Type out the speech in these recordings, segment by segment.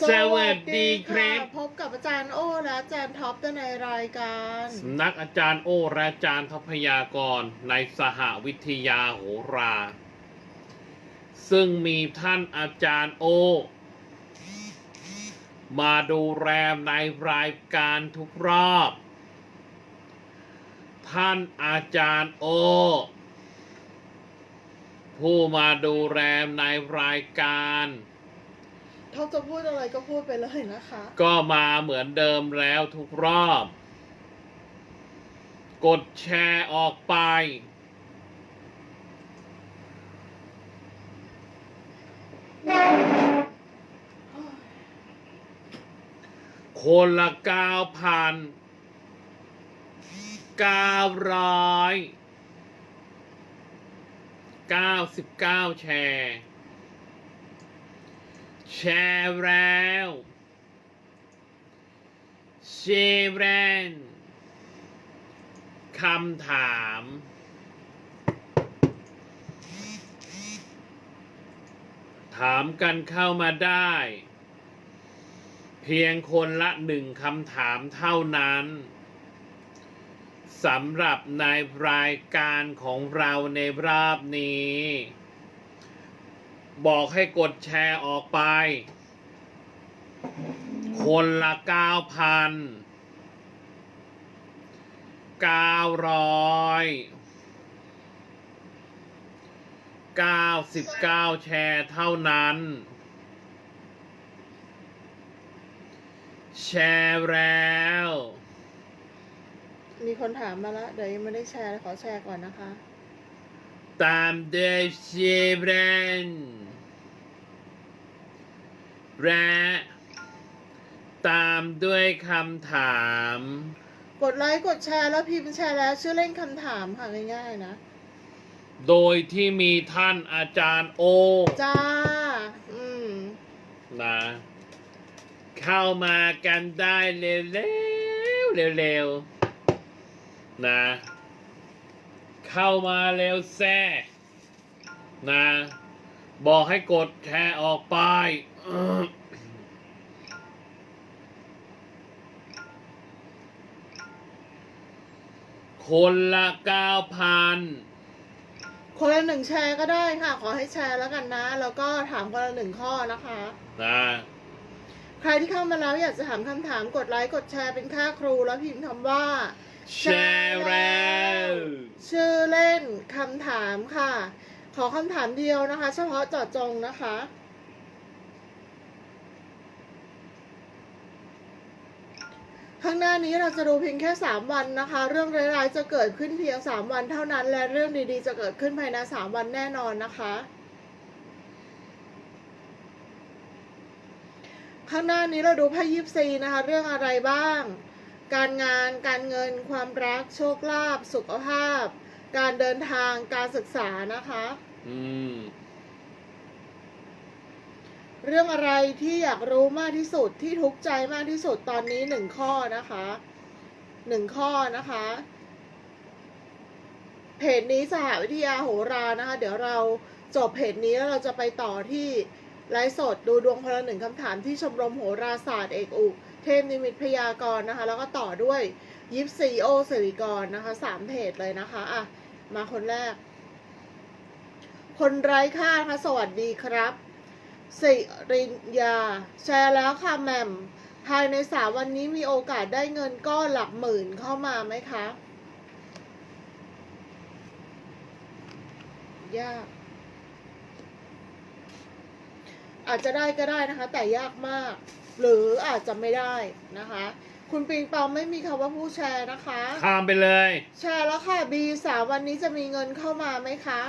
สวัสดีครับ พบกับอาจารย์โอและอาจารย์ท็อปในรายการสำนักอาจารย์โอและอาจารย์ทพยากรในสหวิทยาโหรา ซึ่งมีท่านอาจารย์โอ มาดูแลในรายการทุกรอบ ท่านอาจารย์โอ ผู้มาดูแลในรายการ ท็อปจะพูดอะไรก็พูดไปเลยนะคะ ก็มาเหมือนเดิมแล้วทุกรอบ กดแชร์ออกไป คนละเก้าพันเก้าร้อยเก้าสิบเก้าแชร์ แชร์แล้วแชร์แรนคำถาม ถามกันเข้ามาได้ เพียงคนละหนึ่งคำถามเท่านั้นสำหรับในรายการของเราในรอบนี้ บอกให้กดแชร์ออกไป คนละเก้าพันเก้าร้อยเก้าสิบเก้าแชร์เท่านั้น แชร์แล้ว มีคนถามมาแล้วเดี๋ยวยังไม่ได้แชร์ขอแชร์ก่อนนะคะ ตามด้วยเชฟเรน และ ตามด้วยคำถาม กดไลค์กดแชร์แล้วพิมพ์แชร์แล้ว ชื่อเล่นคำถามค่ะง่ายๆนะ โดยที่มีท่านอาจารย์โอ จ้า อืม นะ เข้ามากันได้เร็วๆเร็วๆนะ เข้ามาเร็วแซ่นะ บอกให้กดแชร์ออกไป คนละเก้าพันคนละหนึ่งแชร์ก็ได้ค่ะ ขอให้แชร์แล้วกันนะ แล้วก็ถามคนละหนึ่งข้อนะคะ นะใครที่เข้ามาแล้วอยากจะถามคำถามกดไลค์กดแชร์เป็นค่าครูแล้วพิมพ์คำว่า แชร์แล้วชื่อเล่นคำถามค่ะ ขอคำถามเดียวนะคะ เฉพาะเจาะจงนะคะ ข้างหน้านี้เราจะดูเพียงแค่ 3 วันนะคะ เรื่องร้ายๆจะเกิดขึ้นเพียง 3 วันเท่านั้น และเรื่องดีๆ จะเกิดขึ้นภายใน 3 วันแน่นอนนะคะข้างหน้านี้เราดูไพ่ยิปซีนะคะ เรื่องอะไรบ้าง การงานการเงิน ความรักโชคลาภสุขภาพ การเดินทางการศึกษานะคะ อืม เรื่องอะไรที่อยากรู้มากที่สุดที่ทุกข์ใจมากที่สุดตอนนี้หนึ่งข้อนะคะหนึ่งข้อนะคะ เพจนี้สหวิทยาโหรานะคะ เดี๋ยวเราจบเพจนี้แล้วเราจะไปต่อที่ไลฟ์สดดูดวงพลหนึ่งคำถามที่ชมรมโหราศาสตร์เอกอุเทพนิมิตพยากรณ์นะคะ แล้วก็ต่อด้วยยิปซีโอสิริกรนะคะสามเพจเลยนะคะอะมาคนแรก คนไร้ค่านะคะสวัสดีครับ สิรินยา แชร์แล้วค่ะแหม่มภายในสามวันนี้มีโอกาสได้เงินก้อนหลักหมื่นเข้ามาไหมคะ ยาก อาจจะได้ก็ได้นะคะ แต่ยากมาก หรืออาจจะไม่ได้นะคะ คุณปิงปองไม่มีคำว่าผู้แชร์นะคะ ข้ามไปเลย แชร์แล้วค่ะบีสามวันนี้จะมีเงินเข้ามาไหมคะ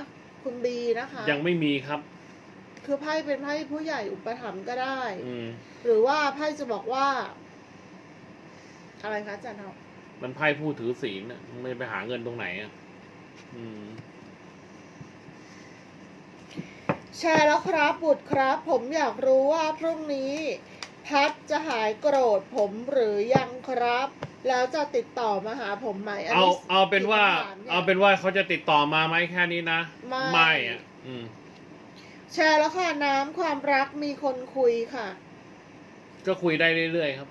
คุณบีนะคะ ยังไม่มีครับ คือไพ่เป็นไพ่ผู้ใหญ่อุปถัมภ์ก็ได้ อืม หรือว่าไพ่จะบอกว่า อะไรคะอาจารย์ครับมันไพ่ผู้ถือศีลน่ะไม่ไปหาเงินตรงไหนอะ อืม แชร์แล้วครับบุตรครับ ผมอยากรู้ว่าพรุ่งนี้ พัดจะหายโกรธผมหรือยังครับ แล้วจะติดต่อมาหาผมไหมนเอานี้เอาเป็นว่า คำถมย เอาเป็นว่าเขาจะติดต่อมาไหมแค่นี้นะไม่อะอืม แชร์แล้วค่ะน้ำความรักมีคนคุยค่ะ ก็คุยได้เรื่อยๆครับ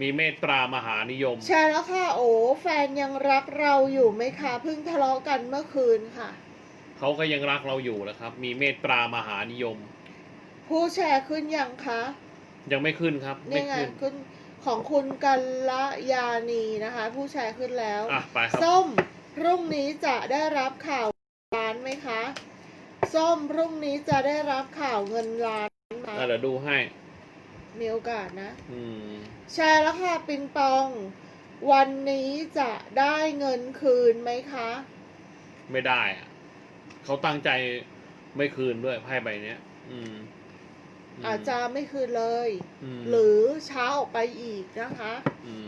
มีเมตตามหานิยม แชร์แล้วค่ะโอ้แฟนยังรักเราอยู่ไหมคะเพิ่งทะเลาะกันเมื่อคืนค่ะ เขาก็ยังรักเราอยู่นะครับ มีเมตตามหานิยม ผู้แชร์ขึ้นยังคะยังไม่ขึ้นครับ ไม่นี่ไงขึ้น ขึ้นของคุณกัลยานีนะคะ ผู้แชร์ขึ้นแล้ว อะ ไปครับ ส้มพรุ่งนี้จะได้รับข่าวล้านไหมคะ ส้มพรุ่งนี้จะได้รับข่าวเงินล้านไหมอะเดี๋ยวดูให้ มีโอกาสนะ อืม แชร์แล้วค่ะปิงปอง วันนี้จะได้เงินคืนไหมคะ ไม่ได้อะเขาตั้งใจไม่คืนด้วยไพ่ใบเนี้ย อืมมอาจจะไม่คืนเลย มหรือช้าออกไปอีกนะคะม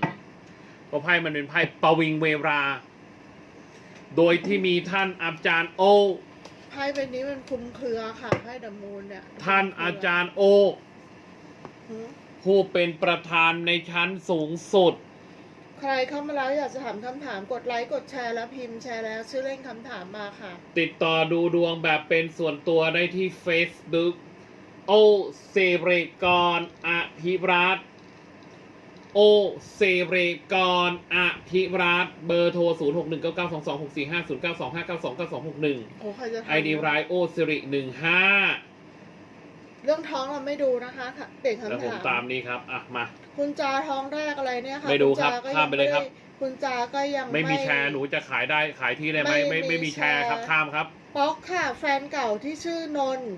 เพราะไพ่มันเป็นไพ่ปวิงเวรา โดยที่มีท่านอาจารย์โอไพ่ใบนี้มันคลุมเครือค่ะไพ่ดัมมูนเนี่ยท่านอาจารย์โอ หือผู้เป็นประธานในชั้นสูงสุด ใครเข้ามาแล้วอยากจะถามคำถามกดไลค์กดแชร์แล้วพิมพ์แชร์แล้ว ชื่อเล่นคำถามมาค่ะ ติดต่อดูดวงแบบเป็นส่วนตัวได้ที่ Facebook โอเซเรกรอภิรัตน์ โอเซเรกรอภิรัตน์เบอร์โทร 0 6 1 9 9 2 2 6 4 5 0 9 2 5 9 2 9 2 6 1โอ้ใครจะถามไอดีไรโอสิริหนึ่งห้าเรื่องท้องเราไม่ดูนะคะค่ะเปลี่ยนแล้วคำผมถามตามนี้ครับ อะ มา คุณจาท้องแรกอะไรเนี่ยค่ะไม่ดูครับณจาก็ข้ามไปเลยครับงคุณจาก็ยังไม่มีแชร์หนูจะขายได้ขายที่ได้ไหมไม่ไม่มีไม่มีแชร์แชร์ครับข้ามครับ ป๊อกค่ะ แฟนเก่าที่ชื่อนนท์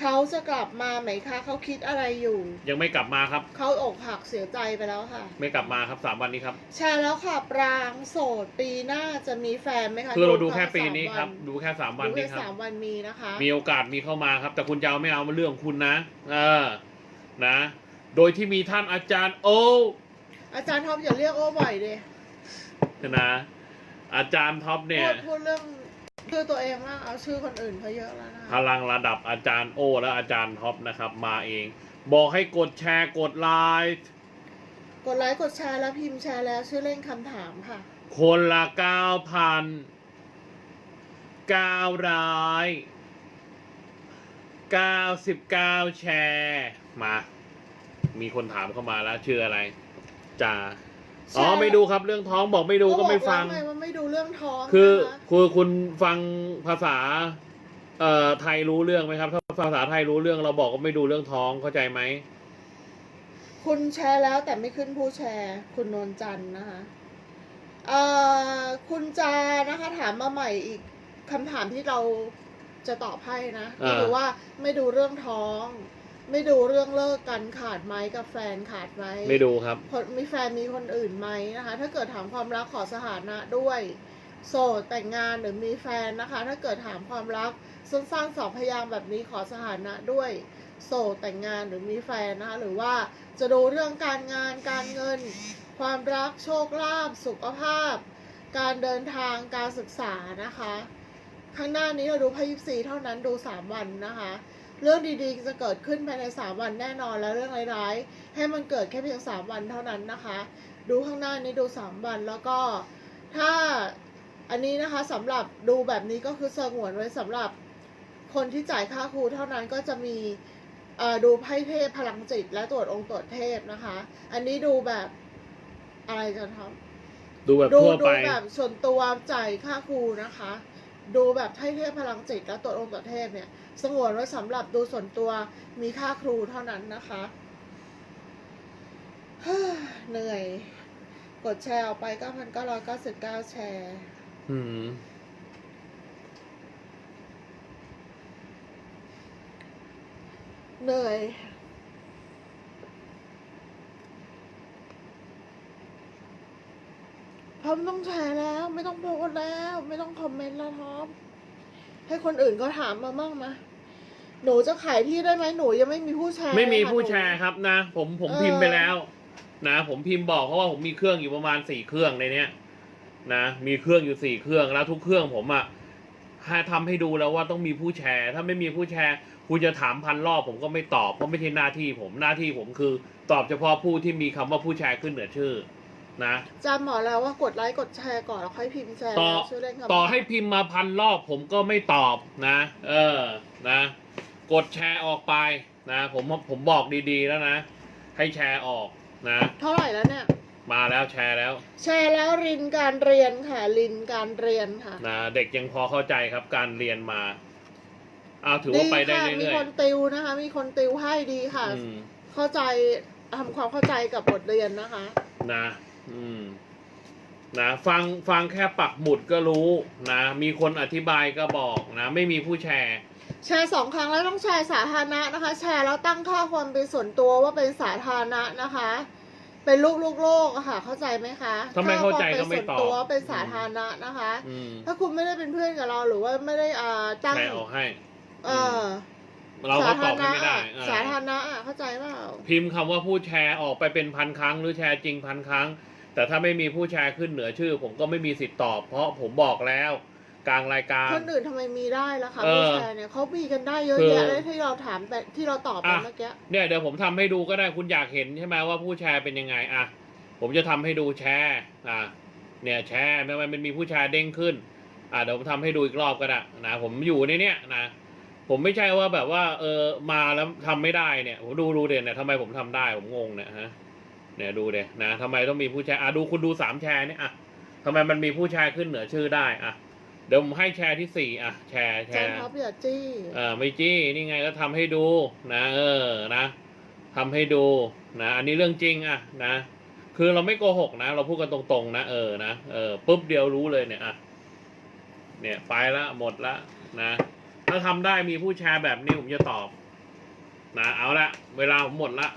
เขาจะกลับมาไหมคะเขาคิดอะไรอยู่ ยังไม่กลับมาครับ เขาอกหักเสียใจไปแล้วค่ะ ไม่กลับมาครับสามวันนี้ครับ แชร์แล้วค่ะ ปรางโสดปีหน้าจะมีแฟนไหมคะคือเราดูค่ะแค่ปีนี้สามครับวัดูแค่สามวันดูนี้แค่ครับสามวันมีนะคะ มีโอกาสมีเข้ามาครับ แต่คุณจะเอาไม่เอามาเรื่องของคุณนะ เออ นะ โดยที่มีท่านอาจารย์โอ อาจารย์ท็อปอย่าเรียกโอ้บ่อยเลยนะ อาจารย์ท็อปเนี่ย พูดพูดเรื่อง ชื่อตัวเองมากเอาชื่อคนอื่นเขาเยอะแล้วนะพลังระดับอาจารย์โอ และอาจารย์ท็อปนะครับ มาเอง บอกให้กดแชร์กดไลค์กดไลค์กดแชร์แล้วพิมพ์แชร์แล้วชื่อเล่นคำถามค่ะ คนละเก้าพันเก้าร้อยเก้าสิบเก้าแชร์ มา มีคนถามเข้ามาแล้วชื่ออะไรจ่า อ๋อแชร์ไม่ดูครับเรื่องท้องบอกไม่ดูก็ไม่ฟังบอกแล้วไงว่าไม่ดูเรื่องท้องคือนะคะคือคุณฟังภาษาเอ่อไทยรู้เรื่องไหมครับ ถ้าภาษาไทยรู้เรื่องเราบอกว่าไม่ดูเรื่องท้องเข้าใจไหมคุณแชร์แล้วแต่ไม่ขึ้นผู้แชร์ คุณนนจันทร์นะคะเอ่อคุณจานะคะ ถามมาใหม่อีกคำถามที่เราจะตอบให้นะก็คือว่าไม่ดูเรื่องท้อง ไม่ดูเรื่องเลิกกันขาดไหมกับแฟนขาดไหมไม่ดูครับคนมีแฟนมีคนอื่นไหมนะคะ ถ้าเกิดถามความรักขอสถานะด้วย โสดแต่งงานหรือมีแฟนนะคะ ถ้าเกิดถามความรักสั้นๆสองพยางค์แบบนี้ขอสถานะด้วย โสดแต่งงานหรือมีแฟนนะคะหรือว่าจะดูเรื่องการงานการเงิน ความรักโชคลาภสุขภาพ การเดินทางการศึกษานะคะ ข้างหน้านี้เราดูพยิบสีเท่านั้นดู 3 วันนะคะ เรื่องดีๆ จะเกิดขึ้นภายใน 3 วันแน่นอนแล้วเรื่องร้ายๆ ให้มันเกิดแค่เพียง 3 วันเท่านั้นนะคะ ดูข้างหน้านี้ดู 3 วันแล้วก็ถ้าอันนี้นะคะสำหรับดูแบบนี้ก็คือสงวนไว้สำหรับคนที่จ่ายค่าครูเท่านั้นก็จะมีเอ่อดูไพ่เทพพลังจิต และตรวจองค์ตรวจเทพนะคะ อันนี้ดูแบบอะไรกันครับดูแบบดูทั่วดูไปแบบส่วนตัวจ่ายค่าครูนะคะ ดูแบบไทยเทพพลังจิตและตรวจองค์ตรวจเทพเนี่ย สงวนไว้สำหรับดูส่วนตัวมีค่าครูเท่านั้นนะคะเหนื่อย กดแชร์ออกไป 9,999 แชร์ อืมเหนื่อย พร้อมต้องแชร์แล้ว ไม่ต้องโพสต์แล้ว ไม่ต้องคอมเมนต์แล้วท็อปให้คนอื่นก็ถามมามั่งมาหนูจะขายที่ได้ไหมหนูยังไม่มีผู้แชร์ไม่มีเลยค่ะผู้หนูแชร์ครับนะ ผมผมเออพิมพ์ไปแล้ว นะ ผมพิมพ์บอกเพราะว่าผมมีเครื่องอยู่ประมาณสี่เครื่องในเนี้ยนะมีเครื่องอยู่สี่เครื่องแล้วทุกเครื่องผมอะให้ทำให้ดูแล้วว่าต้องมีผู้แชร์ ถ้าไม่มีผู้แชร์คุณจะถามพันรอบผมก็ไม่ตอบเพราะไม่ใช่หน้าที่ผมหน้าที่ผมคือ ตอบเฉพาะผู้ที่มีคำว่าผู้แชร์ขึ้นเหนือชื่อ นะจำหมอแล้วว่ากดไลค์กดแชร์ก่อนแล้วค่อยพิมพ์แชร์ต่อแล้วชื่อเล่นคำต่อให้พิมพ์มาพันรอบผมก็ไม่ตอบนะ เออนะ กดแชร์ออกไปนะผมผมบอกดีๆแล้วนะ ให้แชร์ออกนะ เท่าไหร่แล้วเนี่ย มาแล้วแชร์แล้ว แชร์แล้วรินการเรียนค่ะรินการเรียนค่ะนะเด็กยังพอเข้าใจครับการเรียนมาเอาถือว่าไปได้ค่ะมีเรื่อยคนติวนะคะ มีคนติวให้ดีค่ะๆอืมเข้าใจทำความเข้าใจกับบทเรียนนะคะ นะ อืมนะฟังฟังแค่ปักหมุดก็รู้นะ มีคนอธิบายก็บอกนะ ไม่มีผู้แชร์ แชร์สองครั้งแล้วต้องแชร์สาธารณะนะคะ แชร์แล้วตั้งค่าความเป็นส่วนตัวว่าเป็นสาธารณะนะคะ เป็นลูกลูกโลกอะค่ะ เข้าใจไหมคะถ้าไม่เข้าใจก็ไม่ตอบค่าความเป็นส่วนตัวเป็นสาธารณะนะคะอืมถ้าคุณไม่ได้เป็นเพื่อนกับเราหรือว่าไม่ได้อ่าตั้งแชร์ออกให้ เออเราก็ตอบให้ไม่ได้อะเออสาธารณะอะเข้าใจเปล่าพิมพ์คำว่าผู้แชร์ออกไปเป็นพันครั้ง หรือแชร์จริงพันครั้ง แต่ถ้าไม่มีผู้แชร์ขึ้นเหนือชื่อ ผมก็ไม่มีสิทธิ์ตอบ เพราะผมบอกแล้ว กลางรายการ คนอื่นทำไมมีได้ล่ะคะเออผู้แชร์เนี่ยเขามีกันได้เยอะคือแยะเลยที่เราถามไปที่เราตอบไปอะเมื่อกี้เนี่ยเดี๋ยวผมทำให้ดูก็ได้คุณอยากเห็นใช่ไหมว่าผู้แชร์เป็นยังไงอะผมจะทำให้ดูแชร์อะเนี่ยแชร์ทำไมมันมีผู้แชร์เด้งขึ้น อะเดี๋ยวผมทำให้ดูอีกรอบก็ได้นะผมอยู่ในเนี้ยนะผมไม่ใช่ว่าแบบว่า เออมาแล้วทำไม่ได้เนี่ยผมดูดูเด่นเนี่ยทำไมผมทำได้ผมงงเนี่ยฮะ เนี่ยดูเด่นนะทำไมต้องมีผู้แชร์อะดูคุณดูสามแชร์เนี่ยอะทำไมมันมีผู้แชร์ขึ้นเหนือชื่อได้อะเดี๋ยวผมให้แชร์ที่สี่อะแชร์แชแจ้งร์ท็อปอย่าจี้เออไม่จี้นี่ไงก็ทำให้ดูนะเออนะทำให้ดูนะอันนี้เรื่องจริงอะนะคือเราไม่โกหกนะ เราพูดกันตรงๆนะเออนะเออปุ๊บเดียวรู้เลยเนี่ยอะเนี่ยไปละหมดละนะ ถ้าทำได้มีผู้แชร์แบบนี้ผมจะตอบ นะเอาละเวลาผมหมดละ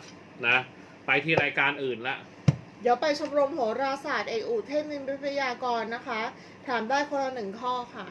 นะ ไปที่รายการอื่นละ เดี๋ยวไปชมรมโหราศาสตร์เอกอุเทพนินทรยากรนะคะ ถามได้คนละหนึ่งข้อค่ะ